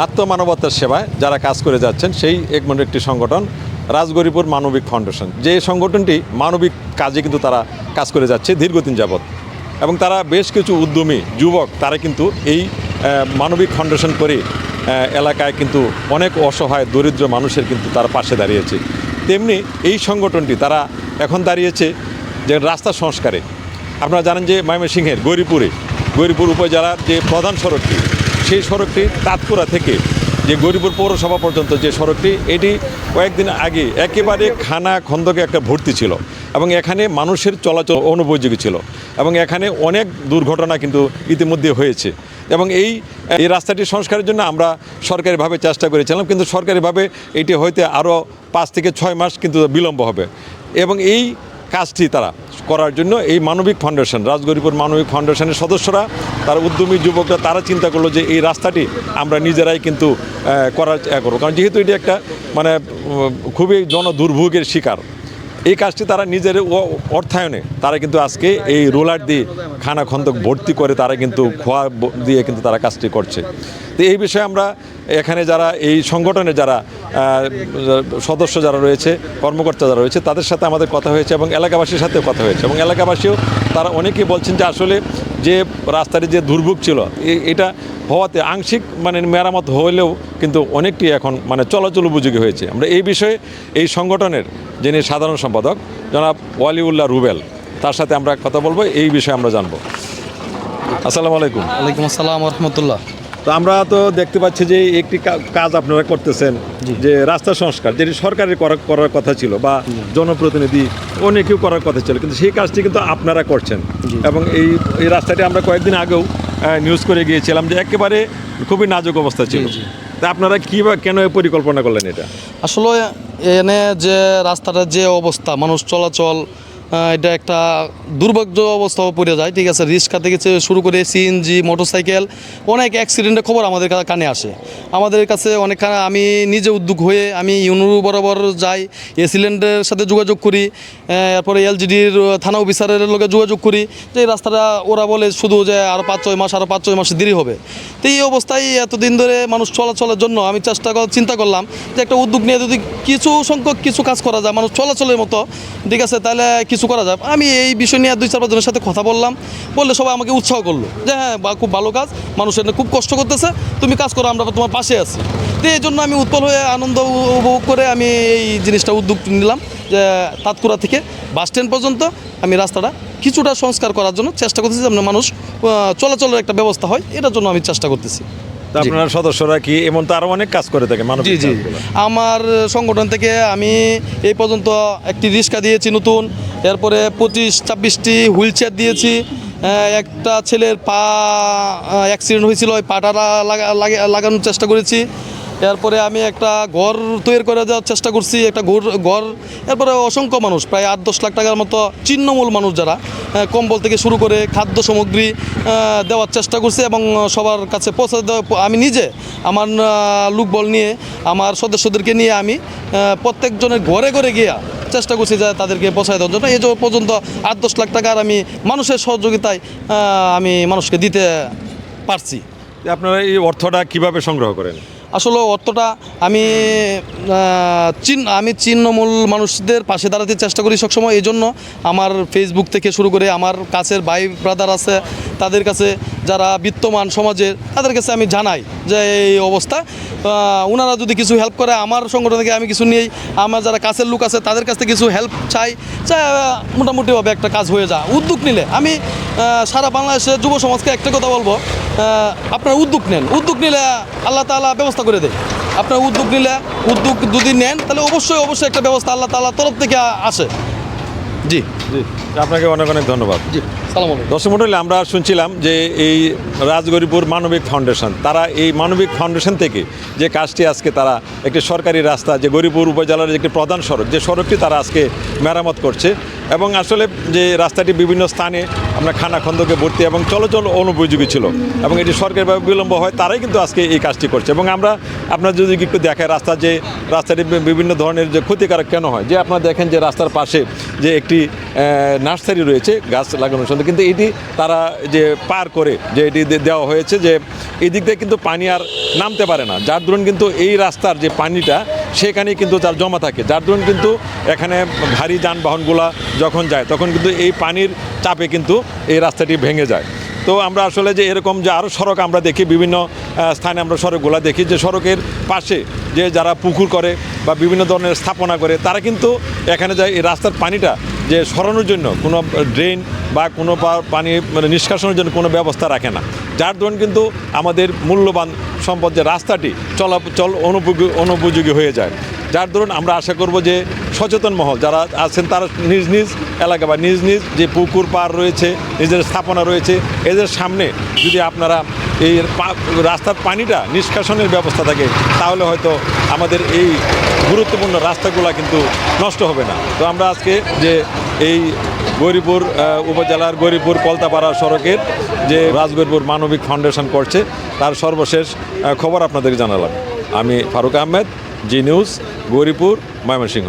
আত্মমানবতার সেবায় যারা কাজ করে যাচ্ছেন, সেই একমাত্র একটি সংগঠন রাজগরিপুর মানবিক ফাউন্ডেশন। যে সংগঠনটি মানবিক কাজে কিন্তু তারা কাজ করে যাচ্ছে দীর্ঘদিন যাবৎ। এবং তারা বেশ কিছু উদ্যমী যুবক, তারা কিন্তু এই মানবিক ফাউন্ডেশন করে এলাকায় কিন্তু অনেক অসহায়, দরিদ্র মানুষের কিন্তু তার পাশে দাঁড়িয়েছে। তেমনি এই সংগঠনটি তারা এখন দাঁড়িয়েছে যে রাস্তা সংস্কারে। আপনারা জানেন যে ময়মনসিংহের গৌরীপুরে, গৌরীপুর উপজেলার যে প্রধান সড়কটি সেই সড়কটি তাঁতপুরা থেকে যে গৌরীপুর পৌরসভা পর্যন্ত যে সড়কটি, এটি কয়েকদিন আগে একেবারে খানা খন্দকে একটা ভর্তি ছিল এবং এখানে মানুষের চলাচল অনুপযোগী ছিল এবং এখানে অনেক দুর্ঘটনা কিন্তু ইতিমধ্যে হয়েছে। এবং এই এই রাস্তাটি সংস্কারের জন্য আমরা সরকারিভাবে চেষ্টা করেছিলাম, কিন্তু সরকারিভাবে এটি হইতে আরও পাঁচ থেকে ছয় মাস কিন্তু বিলম্ব হবে। এবং এই কাজটি তারা করার জন্য এই মানবিক ফাউন্ডেশন, রাজগরিপুর মানবিক ফাউন্ডেশনের সদস্যরা, তার উদ্যমী যুবকরা তারা চিন্তা করল যে এই রাস্তাটি আমরা নিজেরাই কিন্তু করার করব। কারণ যেহেতু এটি একটা মানে খুবই জন দুর্ভোগের শিকার, এই কাজটি তারা নিজের অর্থায়নে তারা কিন্তু আজকে এই রোলার দিয়ে খানা খন্দক ভর্তি করে তারা কিন্তু খোয়া দিয়ে কিন্তু তারা কাজটি করছে। তো এই বিষয়ে আমরা এখানে যারা, এই সংগঠনের যারা সদস্য যারা রয়েছে, কর্মকর্তা যারা রয়েছে, তাদের সাথে আমাদের কথা হয়েছে এবং এলাকাবাসীর সাথেও কথা হয়েছে এবং এলাকাবাসীও, তারা অনেকেই বলছেন যে আসলে যে রাস্তার যে দুর্ভোগ ছিল এটা হওয়াতে আংশিক মানে মেরামত হলেও কিন্তু অনেকটি এখন মানে চলাচল উপযোগী হয়েছে। আমরা এই বিষয়ে এই সংগঠনের যিনি সাধারণ সম্পাদক, জনাব ওয়ালিউল্লাহ রুবেল, তার সাথে আমরা কথা বলব, এই বিষয়ে আমরা জানব। আসসালামু আলাইকুম। ওয়ালাইকুম আসসালাম রহমতুল্লাহ। তো আমরা তো দেখতে পাচ্ছি যে একটি কাজ আপনারা করতেছেন যে রাস্তা সংস্কার যেটি সরকারের করা- করার কথা ছিল বা জনপ্রতিনিধি অনেকেও করার কথা ছিল কিন্তু সেই কাজটি কিন্তু আপনারা করছেন। এবং এই এই রাস্তাটি আমরা কয়েকদিন আগেও নিউজ করে গিয়েছিলাম যে একেবারে খুবই নাজুক অবস্থা ছিল। তা আপনারা কী বা কেন পরিকল্পনা করলেন এটা? আসলে এনে যে রাস্তাটার যে অবস্থা মানুষ চলাচল এটা একটা দুর্ভাগ্য অবস্থা পড়ে যায়। ঠিক আছে, রিক্সা থেকে শুরু করে সিএনজি মোটরসাইকেল অনেক অ্যাক্সিডেন্টের খবর আমাদের কানে আসে। আমাদের কাছে অনেক আমি নিজে উদ্যোগ হয়ে আমি ইউনুরু বরাবর যাই এসিলেন্টের সাথে যোগাযোগ করি এরপরে এলজিডির থানা অফিসারের লগে যোগাযোগ করি, যে রাস্তাটা ওরা বলে শুধু যে আরও পাঁচ, ছয় মাস আরও পাঁচ, ছয় মাস দেরি হবে। তো এই অবস্থায় এতদিন ধরে মানুষ চলাচলের জন্য আমি চেষ্টা চিন্তা করলাম যে একটা উদ্যোগ নিয়ে যদি কিছু সংখ্যক কিছু কাজ করা যায়, মানুষ চলাচলের মতো, ঠিক আছে, তাহলে কিছু করা যায়। আমি এই বিষয় নিয়ে দুই চার পাঁচজনের সাথে কথা বললাম। বললে সবাই আমাকে উৎসাহ করল যে হ্যাঁ বা খুব ভালো কাজ। মানুষ এটা খুব কষ্ট করতেছে। তুমি কাজ করো আমরা তোমার পাশে আছি। তো এই জন্য আমি উৎপল হয়ে আনন্দ উপভোগ করে আমি এই জিনিসটা উদ্যোগ নিলাম যে তাৎকুরা থেকে বাস স্ট্যান্ড পর্যন্ত আমি রাস্তাটা কিছুটা সংস্কার করার জন্য চেষ্টা করতেছি যেন মানুষ চলাচলের একটা ব্যবস্থা হয়। এটার জন্য আমি চেষ্টা করতেছি। আপনার সদস্যরা কি এমন তো আরও অনেক কাজ করে থাকে মানবিক জি জি। আমার সংগঠন থেকে আমি এই পর্যন্ত একটি রিক্সা দিয়েছি নতুন। এরপরে পঁচিশ, ছাব্বিশটি হুইল চেয়ার দিয়েছি। একটা ছেলের পা অ্যাক্সিডেন্ট হয়েছিল, ওই পাটা লাগা- লাগা- লাগানোর চেষ্টা করেছি। এরপরে আমি একটা ঘর তৈরি করে দেওয়ার চেষ্টা করছি, একটা ঘর ঘর। এরপরে অসংখ্য মানুষ, প্রায় আট দশ লাখ টাকার মতো চিহ্নমূল মানুষ যারা কম্বল থেকে শুরু করে খাদ্য সামগ্রী দেওয়ার চেষ্টা করছি এবং সবার কাছে পৌঁছে আমি নিজে আমার লোকবল নিয়ে, আমার সদস্যদেরকে নিয়ে আমি প্রত্যেকজনের ঘরে ঘরে গিয়া চেষ্টা করছি যে তাদেরকে পৌঁছায় দেওয়ার জন্য। এই যে পর্যন্ত আট দশ লাখ টাকার আমি মানুষের সহযোগিতায় আমি মানুষকে দিতে পারছি। আপনারা এই অর্থটা কীভাবে সংগ্রহ করেন? আসলে অর্থটা আমি চিন আমি চিহ্নমূল মানুষদের পাশে দাঁড়াতে চেষ্টা করি সবসময়। এই জন্য আমার ফেসবুক থেকে শুরু করে আমার কাছের ভাই ব্রাদার আছে, তাদের কাছে যারা বিত্তমান সমাজের, তাদের কাছে আমি জানাই যে এই অবস্থা। ওনারা যদি কিছু হেল্প করে আমার সংগঠন থেকে আমি কিছু নিয়েই আমার যারা কাছের লোক আছে, তাদের কাছ থেকে কিছু হেল্প চাই চাই মোটামুটিভাবে একটা কাজ হয়ে যায় উদ্যোগ নিলে, আমি সারা বাংলাদেশের যুব সমাজকে একটা কথা বলব আপনার উদ্যোগ নেন। উদ্যোগ নিলে আল্লাহ তাআলা ব্যবস্থা করে দেয়। আপনার উদ্যোগ নিলে, উদ্যোগ যদি নেন, তাহলে অবশ্যই অবশ্যই একটা ব্যবস্থা আল্লাহ তাআলা তরফ থেকে আসে। জি। আপনাকে অনেক অনেক ধন্যবাদ। জি সালাম দর্শক মণ্ডলী আমরা শুনছিলাম যে এই রাজগরিপুর মানবিক ফাউন্ডেশন তারা এই মানবিক ফাউন্ডেশন থেকে যে কাজটি আজকে তারা একটি সরকারি রাস্তা যে গরিপুর উপজেলার যে একটি প্রধান সড়ক যে সড়কটি তারা আজকে মেরামত করছে এবং আসলে যে রাস্তাটি বিভিন্ন স্থানে আমরা খানা খন্দকে ভর্তি এবং চলাচল অনুপযোগী ছিল এবং এটি সরকারিভাবে বিলম্ব হয় তারাই কিন্তু আজকে এই কাজটি করছে। এবং আমরা আপনার যদি একটু দেখায় রাস্তা যে রাস্তাটি বিভিন্ন ধরনের যে ক্ষতিকারক কেন হয় যে আপনারা দেখেন যে রাস্তার পাশে যে একটি নার্সারি রয়েছে, গাছ লাগানোর জন্য। কিন্তু এটি তারা যে পার করে, যে এটি দেওয়া হয়েছে যে এই দিক দিয়ে কিন্তু পানি আর নামতে পারে না। যার দরুন কিন্তু এই রাস্তার যে পানিটা, সেখানেই কিন্তু তার জমা থাকে। যার দরুন কিন্তু এখানে ভারী যানবাহনগুলো যখন যায়, তখন কিন্তু এই পানির চাপে কিন্তু এই রাস্তাটি ভেঙে যায়। তো আমরা আসলে যে এরকম যে আরও সড়ক আমরা দেখি, বিভিন্ন স্থানে আমরা সড়কগুলো দেখি, যে সড়কের পাশে যে যারা পুকুর করে বা বিভিন্ন ধরনের স্থাপনা করে, তারা কিন্তু এখানে যায়, এই রাস্তার পানিটা যে সরানোর জন্য কোনো ড্রেন বা কোনো পানি মানে নিষ্কাশনের জন্য কোনো ব্যবস্থা রাখে না। যার দরুন কিন্তু আমাদের মূল্যবান সম্পদ যে রাস্তাটি চলা, চল, অনুপযোগী অনুপযোগী হয়ে যায়। যার দরুন আমরা আশা করব যে সচেতন মহল, যারা আছেন তারা নিজ নিজ এলাকা বা নিজ নিজ যে পুকুর পার রয়েছে নিজের স্থাপনা রয়েছে, এদের সামনে যদি আপনারা এই রাস্তার পানিটা নিষ্কাশনের ব্যবস্থা থাকে, তাহলে হয়তো আমাদের এই গুরুত্বপূর্ণ রাস্তাগুলো কিন্তু নষ্ট হবে না। তো আমরা আজকে যে এই গৌরীপুর উপজেলার গৌরীপুর কলতাপাড়া সড়কের যে রাজগৌরীপুর মানবিক ফাউন্ডেশন করছে, তার সর্বশেষ খবর আপনাদের জানালাম। আমি ফারুক আহমেদ জি নিউজ গৌরীপুর ময়মনসিংহ